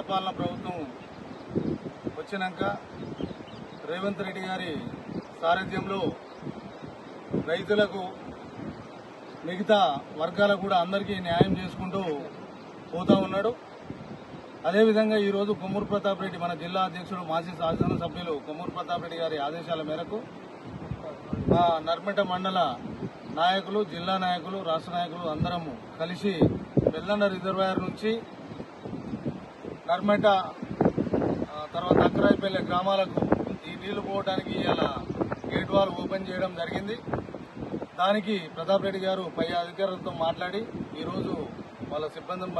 ప్రజాపాలన ప్రభుత్వం వచ్చినాక రేవంత్ రెడ్డి గారి సారథ్యంలో రైతులకు మిగతా వర్గాలకు కూడా అందరికీ న్యాయం చేసుకుంటూ పోతా ఉన్నాడు. అదేవిధంగా ఈరోజు కొమ్మూరు ప్రతాప్ రెడ్డి మన జిల్లా అధ్యక్షుడు మాజీ శాసనసభ్యులు కొమ్మూరు ప్రతాప్ రెడ్డి గారి ఆదేశాల మేరకు మా నర్మట మండల నాయకులు జిల్లా నాయకులు రాష్ట్ర నాయకులు అందరము కలిసి వెల్లన్న రిజర్వాయర్ నుంచి కర్మట తర్వాత అక్కరాయిపల్లె గ్రామాలకు ఈ నీళ్ళు పోవడానికి ఇలా గేట్ వాల్ ఓపెన్ చేయడం జరిగింది. దానికి ప్రతాప్ రెడ్డి గారు పై అధికారులతో మాట్లాడి ఈరోజు వాళ్ళ సిబ్బందిని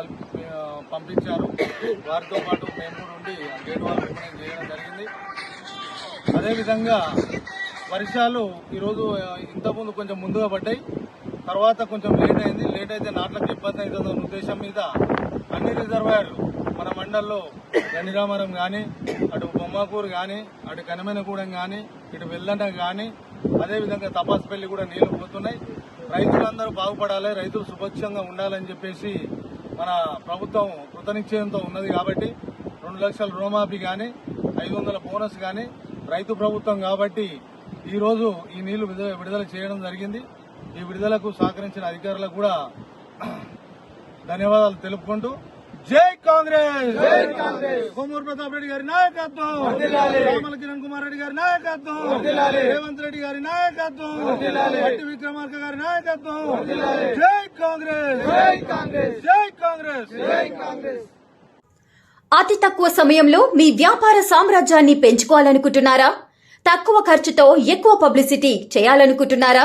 పంపించారు. వారితో పాటు మేము కూడా ఉండి ఆ గేట్ వాల్ ఓపెన్ చేయడం జరిగింది. అదేవిధంగా వర్షాలు ఈరోజు ఇంతకుముందు కొంచెం ముందుగా పడ్డాయి. తర్వాత కొంచెం లేట్ అయింది. లేట్ అయితే నాట్లకు ఇబ్బంది అవుతుందన్న ఉద్దేశం మీద అన్ని రిజర్వాయర్లు మన మండల్లో గనిరామరం కానీ అటు బొమ్మకూరు కానీ అటు కనమనగూడెం కానీ ఇటు వెల్లండ కానీ అదేవిధంగా తపాసుపల్లి కూడా నీళ్ళు పోతున్నాయి. రైతులందరూ బాగుపడాలి రైతులు సుభక్షంగా ఉండాలని చెప్పేసి మన ప్రభుత్వం కృతనిశ్చయంతో ఉన్నది కాబట్టి రెండు లక్షల రుణమాఫీ కానీ ఐదు వందల బోనస్ కానీ రైతు ప్రభుత్వం కాబట్టి ఈ రోజు ఈ నీళ్ళు విడుదల విడుదల చేయడం జరిగింది. ఈ విడుదలకు సహకరించిన అధికారులకు కూడా ధన్యవాదాలు తెలుపుకుంటూ జై కాంగ్రెస్! జై కాంగ్రెస్! కొమ్మూరు ప్రతాప్ రెడ్డి గారి నాయకత్వం! రామల కిరణ్ కుమార్ రెడ్డి గారి నాయకత్వం! రేవంత్ రెడ్డి గారి నాయకత్వం! భట్టి విక్రమార్క గారి నాయకత్వం! జై కాంగ్రెస్! జై కాంగ్రెస్! జై కాంగ్రెస్! జై కాంగ్రెస్! అతి తక్కువ సమయంలో మీ వ్యాపార సామ్రాజ్యాన్ని పెంచుకోవాలనుకుంటున్నారా? తక్కువ ఖర్చుతో ఎక్కువ పబ్లిసిటీ చేయాలనుకుంటున్నారా?